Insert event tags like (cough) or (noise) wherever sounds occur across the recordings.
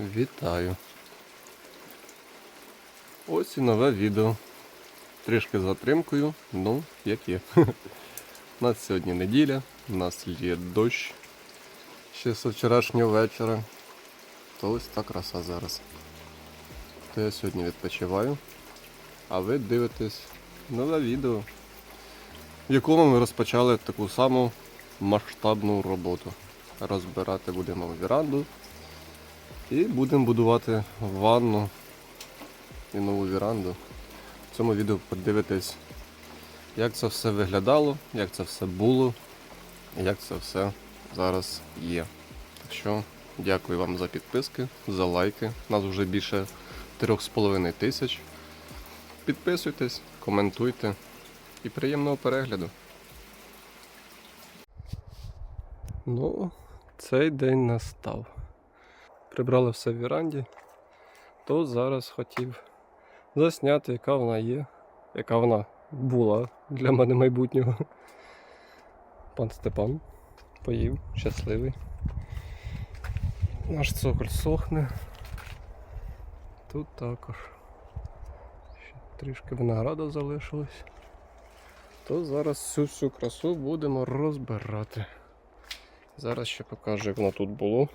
Вітаю. Ось і нове відео. Трішки затримкою, ну, як є. (laughs) У нас сьогодні неділя, у нас є дощ ще з вчорашнього вечора. То ось та краса зараз. То я сьогодні відпочиваю, а ви дивитесь нове відео, в якому ми розпочали таку саму масштабну роботу. Розбирати будемо веранду і будемо будувати ванну і нову віранду. В цьому відео подивитесь, як це все виглядало, як це все було, і як це все зараз є. Так що дякую вам за підписки, за лайки. Нас вже більше 3,5 тисяч. Підписуйтесь, коментуйте і приємного перегляду. Ну, цей день настав. Прибрали все в віранді, то зараз хотів засняти, яка вона є, яка вона була для мене майбутнього. Пан Степан поїв, щасливий. Наш цоколь сохне. Тут також. Ще трішки винограда залишилось. То зараз всю всю красу будемо розбирати. Зараз ще покажу, як воно тут було.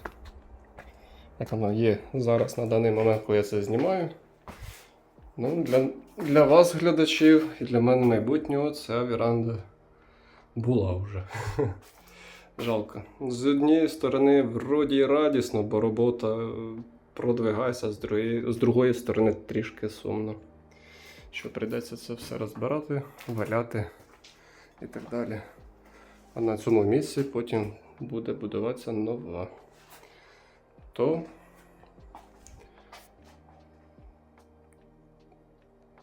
Як воно є зараз на даний момент, коли я це знімаю. Ну, для, для вас, глядачів, і для мене майбутнього ця віранда була вже. (laughs) Жалко. З однієї сторони, вроді радісно, бо робота е, продвигається, з другої, з другої сторони трішки сумно. Що прийдеться це все розбирати, валяти і так далі. А на цьому місці потім буде будуватися нова. То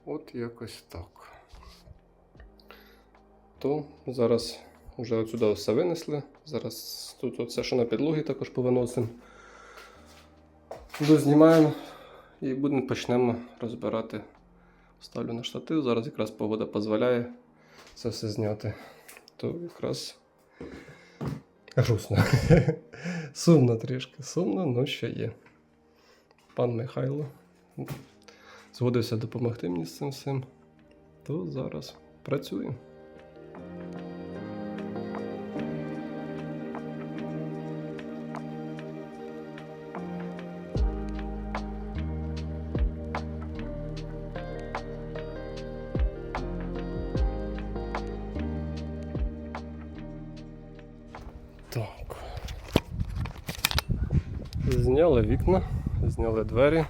от якось так. То зараз вже отсюди все винесли. Зараз тут оце, що на підлогі також повиносимо. Дознімаємо і будемо почнемо розбирати. Ставлю на штатив. Зараз якраз погода дозволяє це все зняти. То якраз грустно. (laughs) Сумно трішки, сумно, але що є. Пан Михайло згодився допомогти мені з цим всім. То зараз працюємо. Зняли вікна, зняли двері.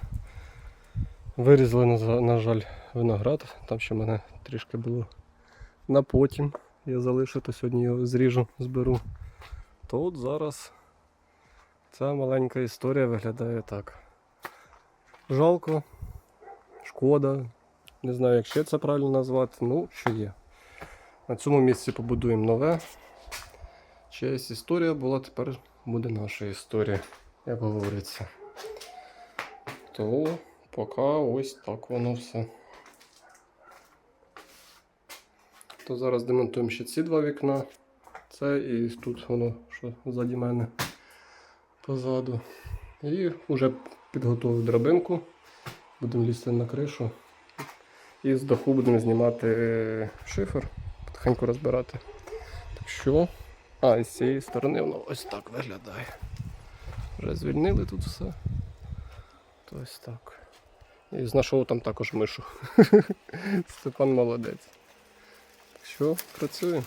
Вирізали, на, жаль, виноград. Там ще в мене трішки було на потім. Я залишу, то сьогодні його зріжу, зберу. То от зараз ця маленька історія виглядає так. Жалко, шкода. Не знаю, як ще це правильно назвати. Ну, що є. На цьому місці побудуємо нове. Чиясь історія була, тепер буде наша історія, як говориться. То поки ось так воно все. То зараз демонтуємо ще ці два вікна. Це і тут воно, що ззаді мене позаду. І вже підготував драбинку. Будемо лізти на кришу. І з даху будемо знімати е, шифер, потихеньку розбирати. Так що. А, з цієї сторони воно ось так виглядає. Вже звільнили тут все. То ось так. І знайшов там також мишу. (laughs) Степан молодець. Що, працює.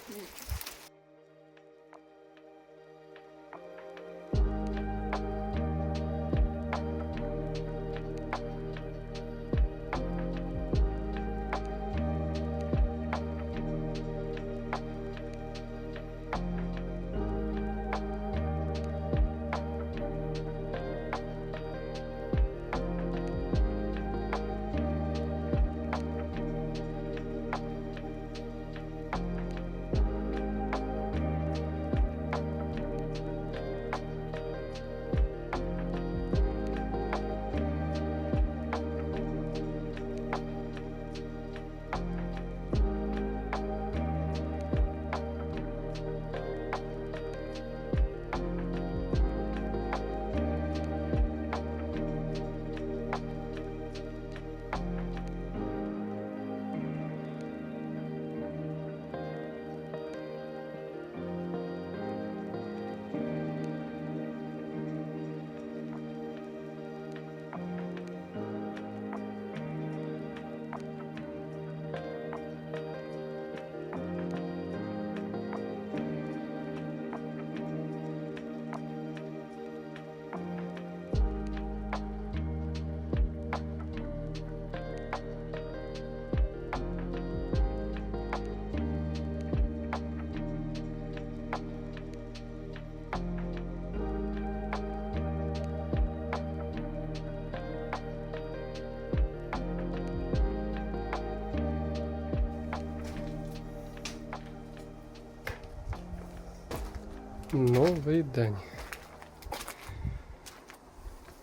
Новий день.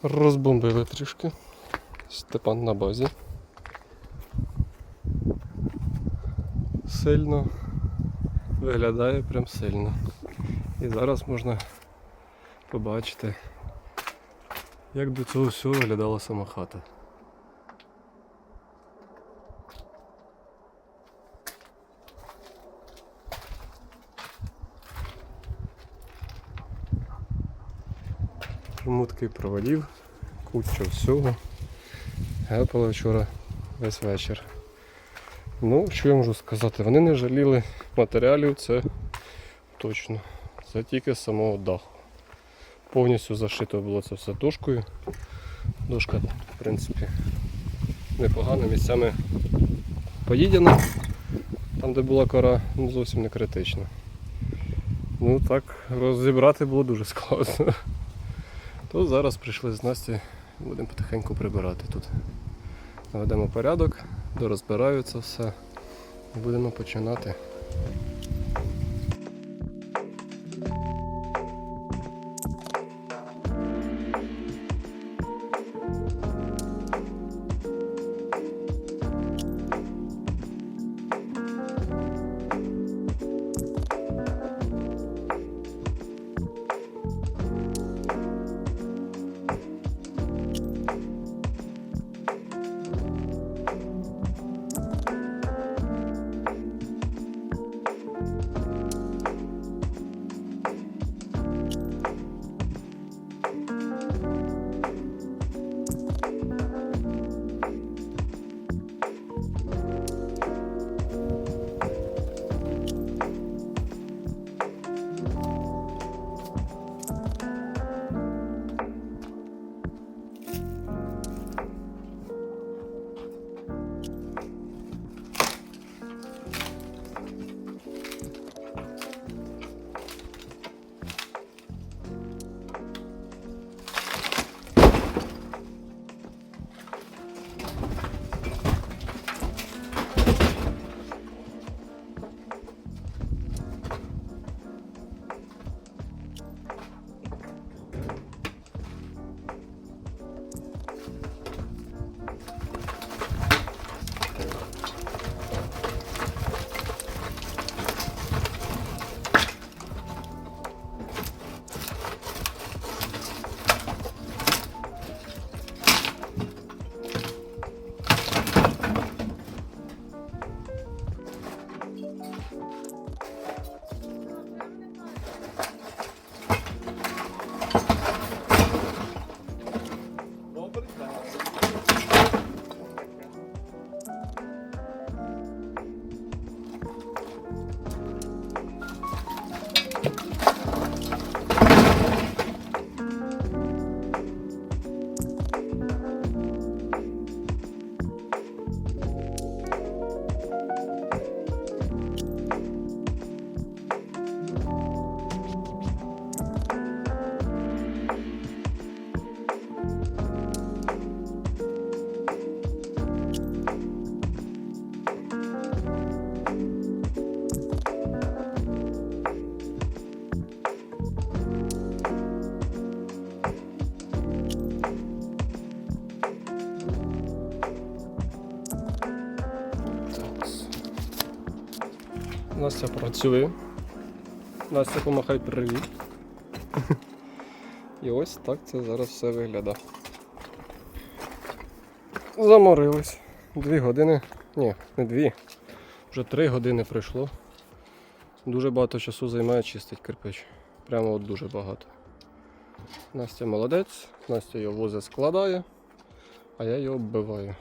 Розбомбили трішки. Степан на базі. Сильно виглядає прям сильно. І зараз можна побачити, як до цього всього виглядала сама хата. Жмутки провалів, куча всього. Гепали вчора весь вечір. Ну, що я можу сказати? Вони не жаліли матеріалів, це точно. Це тільки з самого даху. Повністю зашито було це все дошкою. Дошка, в принципі, непогана, місцями поїдена. Там, де була кора, ну, зовсім не критично. Ну так, розібрати було дуже складно. То зараз прийшли з Насті, будемо потихеньку прибирати тут. Наведемо порядок, дорозбираються все і будемо починати. Настя. Настя помахай привіт. І ось так це зараз все виглядає. Заморились. Дві години. Ні, не дві. Вже три години пройшло. Дуже багато часу займає чистить кирпич. Прямо от дуже багато. Настя молодець, Настя його возить складає, а я його оббиваю.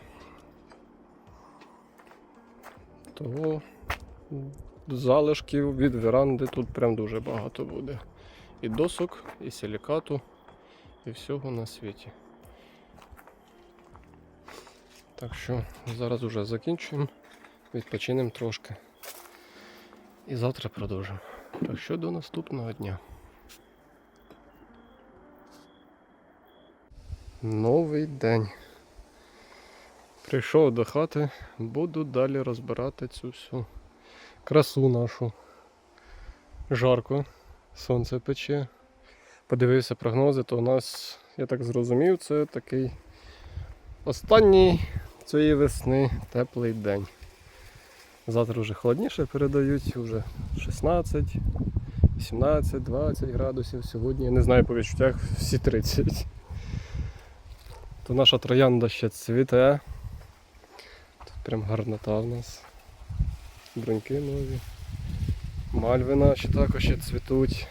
Того залишків від веранди тут прям дуже багато буде. І досок, і силікату, і всього на світі. Так що зараз уже закінчуємо, відпочинемо трошки. І завтра продовжимо. Так що до наступного дня. Новий день. Прийшов до хати, буду далі розбирати цю всю красу нашу. Жарко. Сонце пече. Подивився прогнози, то у нас, я так зрозумів, це такий останній цієї весни теплий день. Завтра вже холодніше передають, вже 16, 18, 20 градусів. Сьогодні, я не знаю по відчуттях, всі 30. То наша троянда ще цвіте. Тут прям гарнота в нас. Бруньки нові. Мальви наші також ще цвітуть.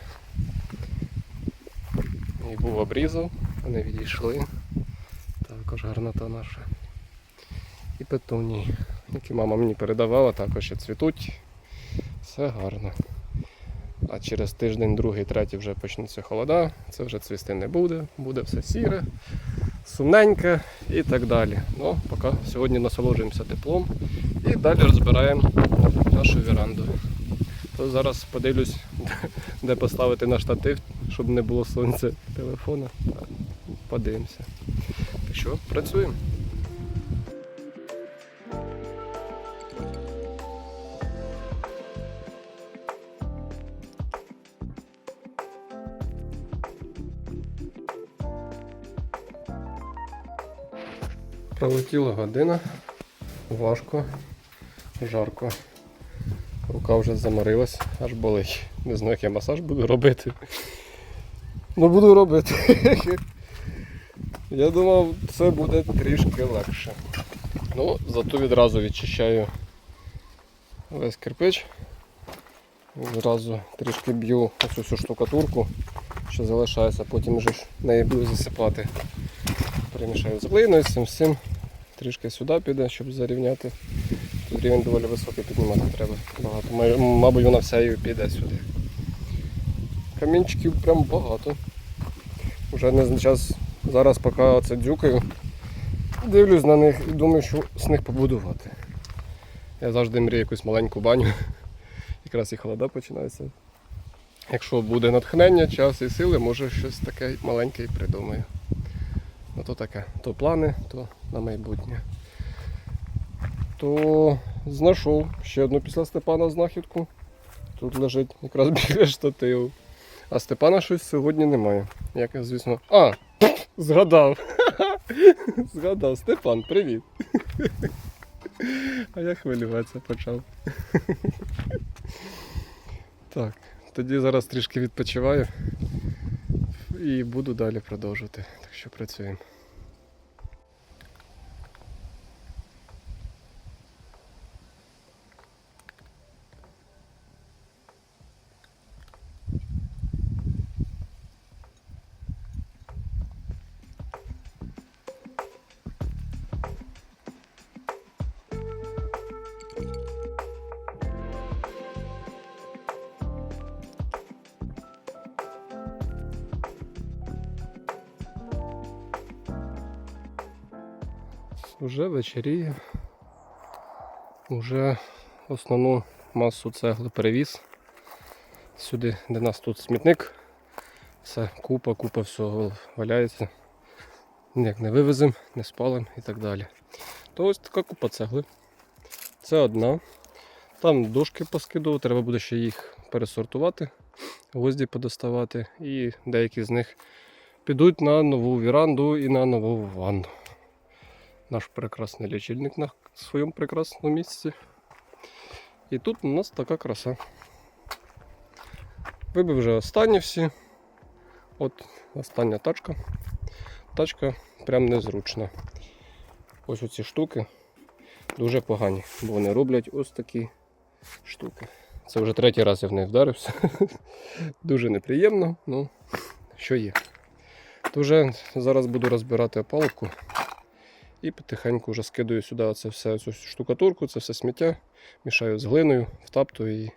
І був обрізав, вони відійшли. Також гарнота наша. І петунії, які мама мені передавала, також ще цвітуть. Все гарно. А через тиждень, другий, третій вже почнуться холода, це вже цвісти не буде, буде все сіре, сумненьке і так далі. Ну, поки сьогодні насолоджуємося теплом і далі розбираємо нашу віранду. То зараз подивлюсь, (laughs) де поставити на штатив, щоб не було сонця телефона. Подивимося. Так що, працюємо. Пролетіла година, важко, жарко. Рука вже заморилась, аж болить. Не знаю, як я масаж буду робити. Ну буду робити. Я думав, це буде трішки легше. Ну, зато відразу відчищаю весь кирпич. Відразу трішки б'ю оцю всю штукатурку, що залишається, потім вже неї буду засипати. Перемішаю з глиною, з цим всім. Трішки сюди піде, щоб зарівняти. Тут рівень доволі високий піднімати треба багато. Мабуть, вона вся і піде сюди. Камінчиків прям багато. Вже не час зараз поки оце дзюкаю. Дивлюсь на них і думаю, що з них побудувати. Я завжди мрію якусь маленьку баню. (laughs) Якраз і холода починається. Якщо буде натхнення, час і сили, може щось таке маленьке і придумаю. То таке, то плани, то на майбутнє. То знайшов ще одну після Степана знахідку. Тут лежить якраз (laughs) біля штативу. А Степана щось сьогодні немає. Як звісно. А! (laughs) Згадав! (laughs) Згадав, Степан, привіт! А я хвилюватися почав. Так, тоді зараз трішки відпочиваю і буду далі продовжувати. Так що працюємо. Уже вечеріє. Уже основну масу цегли перевіз. Сюди, де нас тут смітник. Все, купа, купа всього валяється. Ніяк не вивеземо, не спалимо і так далі. То ось така купа цегли. Це одна. Там дошки поскидував, треба буде ще їх пересортувати, гвозді подоставати і деякі з них підуть на нову віранду і на нову ванну наш прекрасний лічильник на своєму прекрасному місці. І тут у нас така краса. Вибив вже останні всі. От остання тачка. Тачка прям незручна. Ось оці штуки дуже погані, бо вони роблять ось такі штуки. Це вже третій раз я в неї вдарився. (laughs) Дуже неприємно, ну що є. То вже зараз буду розбирати опалубку. І потихеньку вже скидаю сюди оце все, цю штукатурку, це все сміття, мішаю з глиною, втаптую її.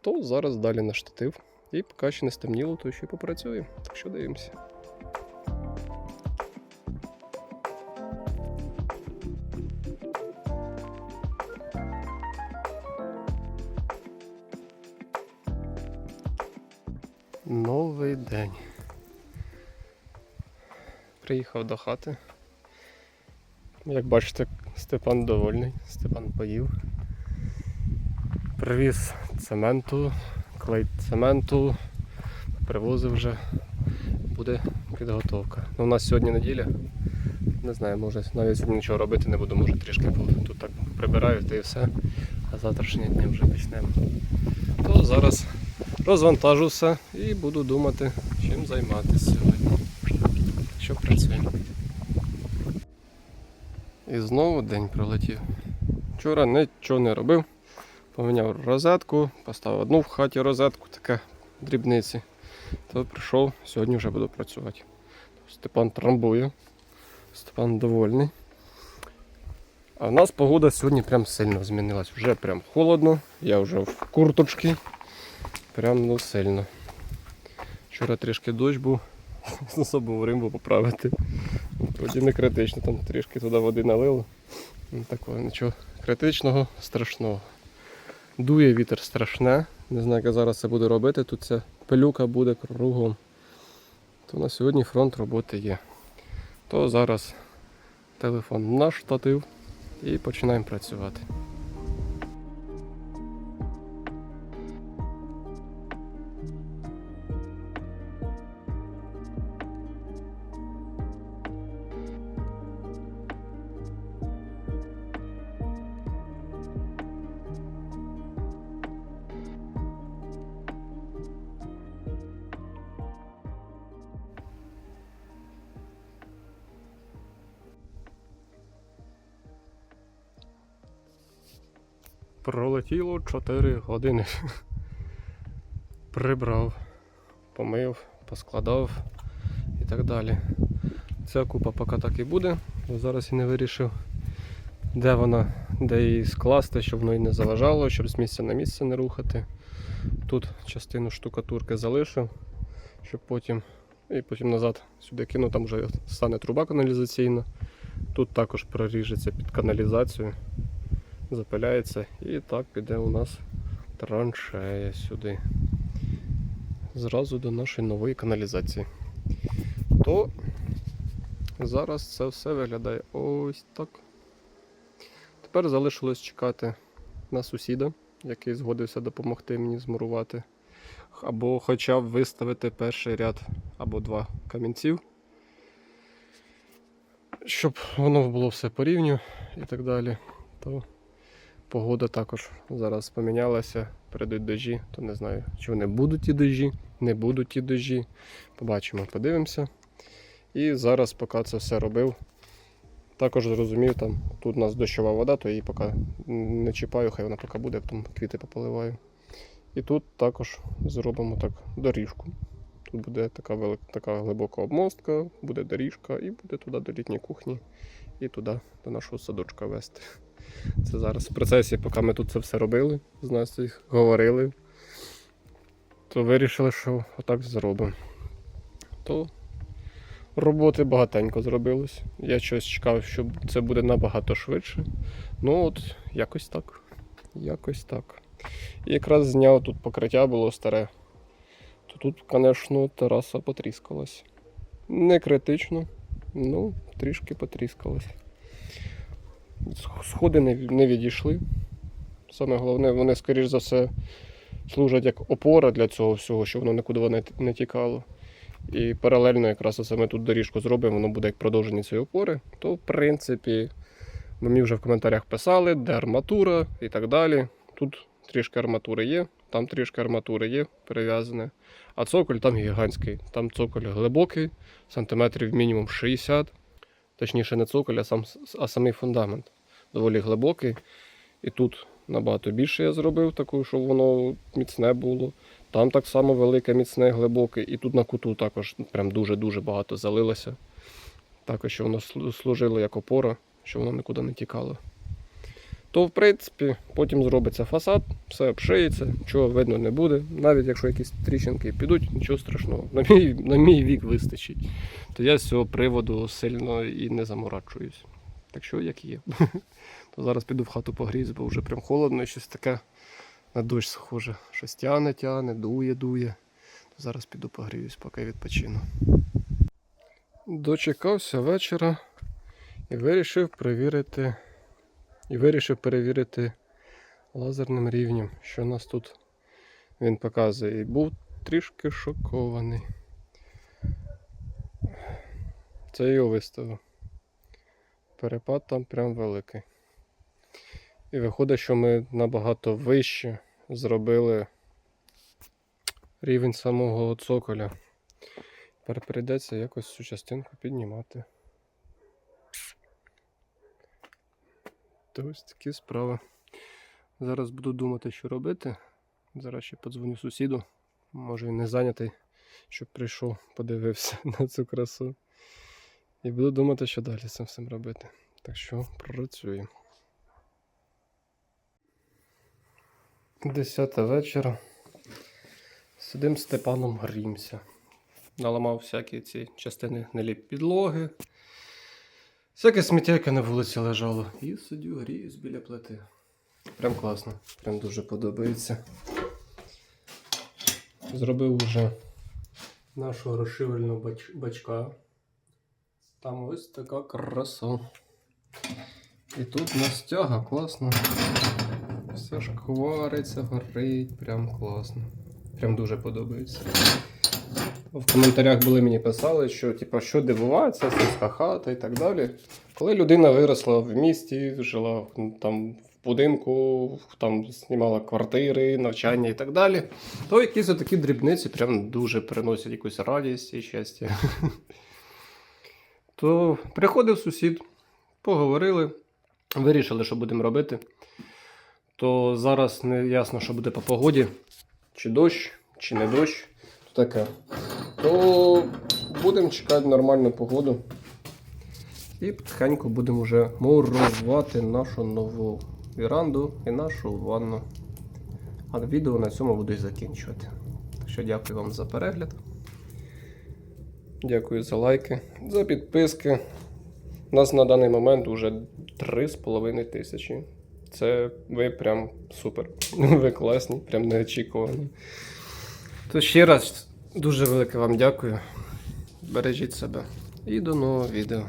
То зараз далі на штатив. І поки ще не стемніло, то ще попрацюю. Так що дивимося. Новий день. Приїхав до хати. Як бачите, Степан довольний, Степан поїв. Привіз цементу, клей цементу, привозив вже. Буде підготовка. Ну, у нас сьогодні неділя. Не знаю, може навіть сьогодні нічого робити не буду, може трішки тут так прибираю та і все. А завтрашні дні вже почнемо. То зараз розвантажу все і буду думати, чим займатися сьогодні. Що працюємо. І знову день пролетів. Вчора нічого не робив. Поміняв розетку, поставив одну в хаті розетку, таке дрібниці. То прийшов, сьогодні вже буду працювати. Степан трамбує. Степан довольний. А в нас погода сьогодні прям сильно змінилась. Вже прям холодно. Я вже в курточці. Прям ну сильно. Вчора трішки дощ був. (laughs) Забув римбу поправити. Вроді не критично, там трішки туди води налило. Ну, Такого нічого критичного, страшного. Дує вітер страшне. Не знаю, як зараз це буду робити. Тут ця пилюка буде кругом. То на сьогодні фронт роботи є. То зараз телефон на штатив і починаємо працювати. Пролетіло 4 години. Прибрав, помив, поскладав і так далі. Ця купа поки так і буде, бо зараз я не вирішив, де вона, де її скласти, щоб воно і не заважало, щоб з місця на місце не рухати. Тут частину штукатурки залишив, щоб потім і потім назад сюди кину, там вже стане труба каналізаційна. Тут також проріжеться під каналізацію запиляється і так піде у нас траншея сюди. Зразу до нашої нової каналізації. То зараз це все виглядає ось так. Тепер залишилось чекати на сусіда, який згодився допомогти мені змурувати. Або хоча б виставити перший ряд або два камінців. Щоб воно було все по рівню і так далі. То Погода також зараз помінялася, перейдуть дощі, то не знаю, чи вони будуть ті дощі, не будуть ті дощі. Побачимо, подивимося. І зараз, поки це все робив, також зрозумів, там тут у нас дощова вода, то її поки не чіпаю, хай вона поки буде, потім квіти пополиваю. І тут також зробимо так доріжку. Тут буде така велика, така глибока обмостка, буде доріжка і буде туди до літньої кухні і туди до нашого садочка вести. Це зараз в процесі, поки ми тут це все робили, з нас їх говорили, то вирішили, що отак зробимо. То роботи багатенько зробилось. Я щось чекав, що це буде набагато швидше. Ну от, якось так. Якось так. І якраз зняв тут покриття було старе. То тут, звісно, тераса потріскалась. Не критично, ну, трішки потріскалась. Сходи не, відійшли. Саме головне, вони, скоріш за все, служать як опора для цього всього, щоб воно нікуди не, не тікало. І паралельно якраз оце ми тут доріжку зробимо, воно буде як продовження цієї опори, то в принципі мені вже в коментарях писали, де арматура і так далі. Тут трішки арматури є, там трішки арматури є перев'язане. А цоколь там гігантський. Там цоколь глибокий, сантиметрів мінімум 60. Точніше, не цоколь, а, сам, а самий фундамент. Доволі глибокий. І тут набагато більше я зробив, таку, щоб воно міцне було. Там так само велике, міцне, глибоке. І тут на куту також прям дуже-дуже багато залилося. Також, щоб воно служило як опора, щоб воно нікуди не тікало. То, в принципі, потім зробиться фасад, все обшиється, нічого видно не буде. Навіть якщо якісь тріщинки підуть, нічого страшного. На мій, на мій вік вистачить. То я з цього приводу сильно і не заморачуюсь. Так що як є. (laughs) То зараз піду в хату погрізу, бо вже прям холодно і щось таке на дощ схоже. Щось тяне, тяне, дує, дує. То зараз піду погріюсь, поки відпочину. Дочекався вечора і вирішив перевірити. І вирішив перевірити лазерним рівнем, що нас тут він показує. І був трішки шокований. Це його виставив. Перепад там прям великий. І виходить, що ми набагато вище зробили рівень самого цоколя. Тепер прийдеться якось цю частинку піднімати. То ось такі справи. Зараз буду думати, що робити. Зараз ще подзвоню сусіду. Може він не зайнятий, щоб прийшов, подивився (laughs) на цю красу. І буду думати, що далі з цим всім робити. Так що працюємо. Десята вечора. Сидим з Степаном грімся. Наламав всякі ці частини неліп підлоги. Всяке сміття, яке на вулиці лежало. І сидю, гріюсь біля плити. Прям класно, прям дуже подобається. Зробив уже нашого розшивального бач... бачка. Там ось така краса. І тут настяга класно. Все ж квариться, горить, прям класно. Прям дуже подобається. В коментарях були мені писали, що типу, що дивуватися, сільська хата і так далі. Коли людина виросла в місті, жила там в будинку, там знімала квартири, навчання і так далі, то якісь такі дрібниці прям дуже приносять якусь радість і щастя. (laughs) То приходив сусід, поговорили, вирішили, що будемо робити. То зараз не ясно, що буде по погоді, чи дощ, чи не дощ. Таке. То будемо чекати нормальну погоду. І потихеньку будемо вже мурувати нашу нову віранду і нашу ванну. А відео на цьому буду закінчувати. Так що дякую вам за перегляд. Дякую за лайки, за підписки. У нас на даний момент вже 3,5 тисячі. Це ви прям супер. (laughs) Ви класні, прям неочікувані. То ще раз дуже велике вам дякую. Бережіть себе. І до нового відео.